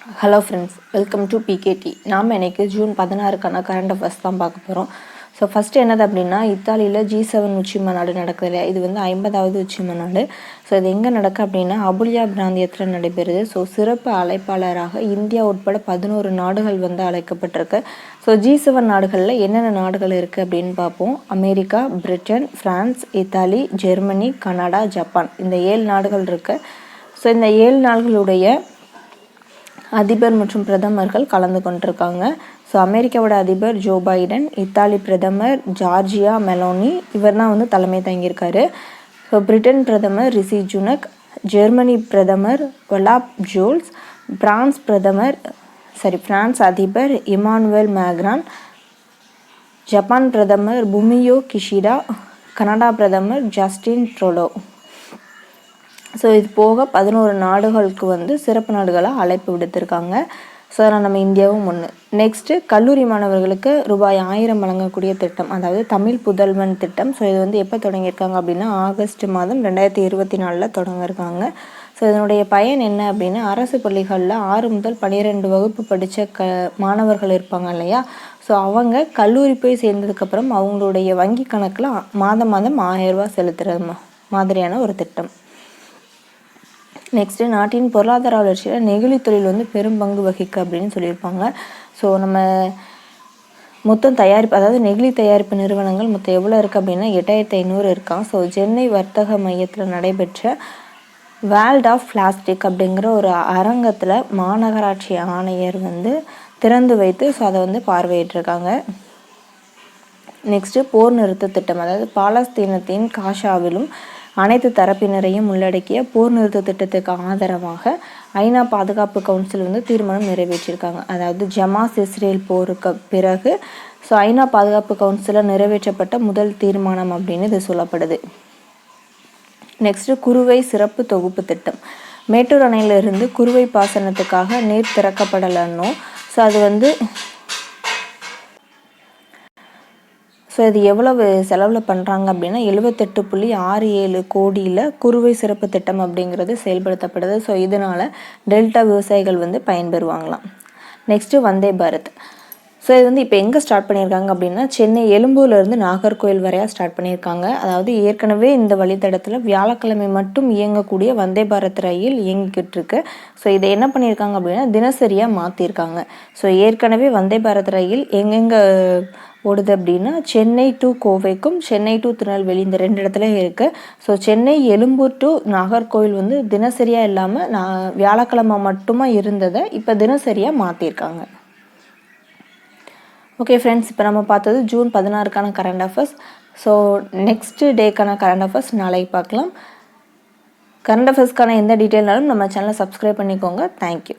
Hello friends welcome to PKD நாம் இன்றைக்கி June பதினாறுக்கான கரண்ட் அஃபேர்ஸ் தான் பார்க்க போகிறோம் ஸோ ஃபஸ்ட்டு என்னது அப்படின்னா இத்தாலியில் ஜி செவன் உச்சி மாநாடு நடக்குது இல்லையா? இது வந்து ஐம்பதாவது உச்சி மாநாடு ஸோ இது எங்கே நடக்கு அப்படின்னா அபுலியா பிராந்தியத்தில் நடைபெறுது. ஸோ சிறப்பு அழைப்பாளராக இந்தியா உட்பட பதினோரு நாடுகள் வந்து அழைக்கப்பட்டிருக்கு. ஸோ ஜி செவன் நாடுகளில் என்னென்ன நாடுகள் இருக்குது அப்படின்னு பார்ப்போம். America Britain France Italy Germany Canada Japan. இந்த ஏழு நாடுகள் இருக்குது ஸோ இந்த ஏழு நாடுகளுடைய அதிபர் மற்றும் பிரதமர்கள் கலந்து கொண்டிருக்காங்க. ஸோ அமெரிக்காவோட அதிபர் ஜோ பைடன் இத்தாலி பிரதமர் ஜார்ஜியா மெலோனி இவர் தான் வந்து தலைமை தங்கியிருக்காரு. ஸோ பிரிட்டன் பிரதமர் ரிசி ஜுனக் ஜெர்மனி பிரதமர் ஒலாப் ஜோல்ஸ் பிரான்ஸ் பிரதமர் சாரி பிரான்ஸ் அதிபர் இமானுவேல் மேக்ரான் ஜப்பான் பிரதமர் புமியோ கிஷிடா கனடா பிரதமர் ஜஸ்டின் ட்ரோலோ. ஸோ இது போக பதினோரு நாடுகளுக்கு வந்து சிறப்பு நாடுகளாக அழைப்பு விடுத்திருக்காங்க. ஸோ அதனால் நம்ம இந்தியாவும் ஒன்று நெக்ஸ்ட்டு கல்லூரி மாணவர்களுக்கு ரூபாய் ஆயிரம் வழங்கக்கூடிய திட்டம் அதாவது தமிழ் புதல்வன் திட்டம். ஸோ இது வந்து எப்போ தொடங்கியிருக்காங்க அப்படின்னா ஆகஸ்ட் மாதம் ரெண்டாயிரத்தி இருபத்தி நாலில் தொடங்கியிருக்காங்க. ஸோ இதனுடைய பயன் என்ன அப்படின்னா அரசு பள்ளிகளில் ஆறு முதல் பன்னிரெண்டு வகுப்பு படித்த க மாணவர்கள் இருப்பாங்க இல்லையா? ஸோ அவங்க கல்லூரி போய் சேர்ந்ததுக்கப்புறம் அவங்களுடைய வங்கி கணக்கில் மாதம் மாதம் ஆயிரம் ரூபா செலுத்துகிற மாதிரியான ஒரு திட்டம். நெக்ஸ்ட்டு நாட்டின் பொருளாதார வளர்ச்சியில் நெகிழி தொழில் வந்து பெரும் பங்கு வகிக்க அப்படின்னு சொல்லியிருப்பாங்க. ஸோ நம்ம மொத்தம் தயாரிப்பு அதாவது நெகிழி தயாரிப்பு நிறுவனங்கள் மொத்தம் எவ்வளோ இருக்குது அப்படின்னா எட்டாயிரத்தி ஐநூறு இருக்கான் ஸோ சென்னை வர்த்தக மையத்தில் நடைபெற்ற வேல்ட் ஆஃப் பிளாஸ்டிக் அப்படிங்கிற ஒரு அரங்கத்தில் மாநகராட்சி ஆணையர் வந்து திறந்து வைத்து ஸோ அதை வந்து பார்வையிட்டிருக்காங்க. நெக்ஸ்ட்டு போர் நிறுத்த திட்டம் அதாவது பாலஸ்தீனத்தின் காஷாவிலும் அனைத்து தரப்பினரையும் உள்ளடக்கிய போர் நிறுத்த திட்டத்துக்கு ஆதரவாக ஐநா பாதுகாப்பு கவுன்சில் வந்து தீர்மானம் நிறைவேற்றியிருக்காங்க. அதாவது ஜமாஸ் இஸ்ரேல் போருக்கு பிறகு ஸோ ஐநா பாதுகாப்பு கவுன்சிலில் நிறைவேற்றப்பட்ட முதல் தீர்மானம் அப்படின்னு இது சொல்லப்படுது. நெக்ஸ்ட்டு குறுவை சிறப்பு தொகுப்பு திட்டம். மேட்டூர் அணையிலிருந்து குறுவை பாசனத்துக்காக நீர் திறக்கப்படலன்னும் ஸோ அது வந்து ஸோ இது எவ்வளவு செலவில் பண்ணுறாங்க அப்படின்னா எழுபத்தெட்டு புள்ளி ஆறு ஏழு கோடியில் குறுவை சிறப்பு திட்டம் அப்படிங்கிறது செயல்படுத்தப்படுது. ஸோ இதனால் டெல்டா விவசாயிகள் வந்து பயன்பெறுவாங்களாம். நெக்ஸ்ட்டு வந்தே பாரத். ஸோ இது வந்து இப்போ எங்கே ஸ்டார்ட் பண்ணியிருக்காங்க அப்படின்னா சென்னை எழும்பூர்லேருந்து நாகர்கோவில் வரையாக ஸ்டார்ட் பண்ணியிருக்காங்க. அதாவது ஏற்கனவே இந்த வழித்தடத்தில் வியாழக்கிழமை மட்டும் இயங்கக்கூடிய வந்தே பாரத் ரயில் இயங்கிக்கிட்டு இருக்கு. ஸோ இதை என்ன பண்ணியிருக்காங்க அப்படின்னா தினசரியாக மாற்றிருக்காங்க ஸோ ஏற்கனவே வந்தே பாரத் ரயில் எங்கெங்கே ஓடுது அப்படின்னா சென்னை டு கோவைக்கும் சென்னை டு திருநெல்வேலி இந்த ரெண்டு இடத்துல இருக்குது ஸோ சென்னை எழும்பூர் டு நாகர்கோவில் வந்து தினசரியாக இல்லாமல் நான் வியாழக்கிழமை மட்டுமா இருந்ததை இப்போ தினசரியாக மாற்றிருக்காங்க ஓகே ஃப்ரெண்ட்ஸ் இப்போ நம்ம பார்த்தது ஜூன் பதினாறுக்கான கரண்ட் அஃபேர்ஸ் ஸோ நெக்ஸ்ட் டேக்கான கரண்ட் அஃபேர்ஸ் நாளைக்கு பார்க்கலாம். கரண்ட் அஃபேர்ஸ்க்கான எந்த டீட்டெயில்னாலும் நம்ம சேனலை சப்ஸ்கிரைப் பண்ணிக்கோங்க. தேங்க்யூ